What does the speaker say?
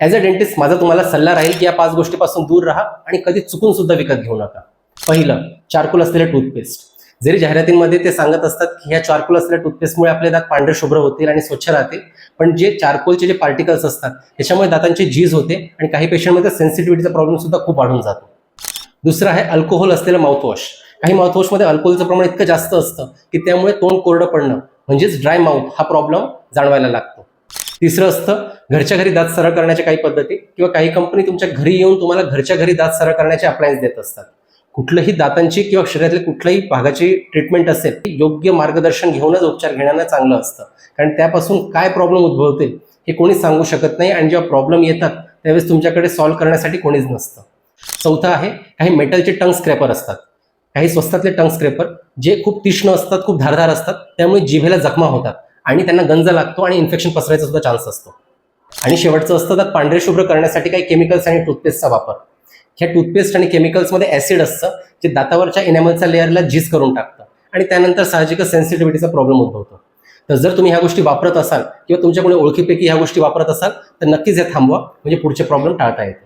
As a dentist माझा तुम्हाला सल्ला राहील की या पाच गोष्टीपासून दूर राहा आणि कधी चुकून सुद्धा विकत घेऊ नका. पहिलं चारकोल असलेलं टूथपेस्ट जरी जाहिरातींमध्ये ते सांगत असतात की ह्या चारकोल असलेल्या टूथपेस्टमुळे आपले दात पांढरे शुभ्र होतील आणि स्वच्छ राहतील पण जे चारकोलचे जे पार्टिकल्स असतात त्याच्यामुळे दातांची झीज होते आणि काही पेशंटमध्ये सेन्सिटिव्हिटीचा प्रॉब्लेम सुद्धा खूप वाढून जातो. दुसरं आहे अल्कोहोल असलेलं माउथवॉश काही माउथवॉशमध्ये अल्कोहोलचं प्रमाण इतकं जास्त असतं की त्यामुळे तोंड कोरडं पडणं म्हणजेच ड्राय माउथ हा प्रॉब्लेम जाणवायला लागतो. तिसरं असतं घरच्या घरी दात सरळ करण्याच्या काही पद्धती किंवा काही कंपनी तुमच्या घरी येऊन तुम्हाला घरच्या घरी दात सरळ करण्याचे अप्लायन्स देत असतात. कुठलंही दातांची किंवा शरीरातल्या कुठल्याही भागाची ट्रीटमेंट असेल ती योग्य मार्गदर्शन घेऊनच उपचार घेण्यानं चांगलं असतं. कारण त्यापासून काय प्रॉब्लेम उद्भवतील हे कोणीच सांगू शकत नाही आणि जेव्हा प्रॉब्लेम येतात त्यावेळेस तुमच्याकडे सॉल्व्ह करण्यासाठी कोणीच नसतं. चौथं आहे काही मेटलचे टंग स्क्रॅपर असतात. काही स्वस्तातले टंग स्क्रॅपर जे खूप तीक्ष्ण असतात खूप धारधार असतात त्यामुळे जिभेला जखमा होतात. आणि त्यांना गंज लागतो आणि इन्फेक्शन पसरायचा सुद्धा चान्स असतो. आणि शेवटचं असतं तर पांढरे शुभ्र करण्यासाठी काही केमिकल्स आणि टूथपेस्टचा वापर. ह्या टूथपेस्ट आणि केमिकल्समध्ये ॲसिड असतं जे दातावरच्या इनॅमलच्या लेअरला झीज करून टाकतं. आणि त्यानंतर साहजिकच सेन्सिटिव्हिटीचा प्रॉब्लेम उद्भवतो. तर जर तुम्ही ह्या गोष्टी वापरत असाल किंवा तुमच्या कोणी ओळखीपैकी ह्या गोष्टी वापरत असाल तर नक्कीच हे थांबवा म्हणजे पुढचे प्रॉब्लेम टाळता येते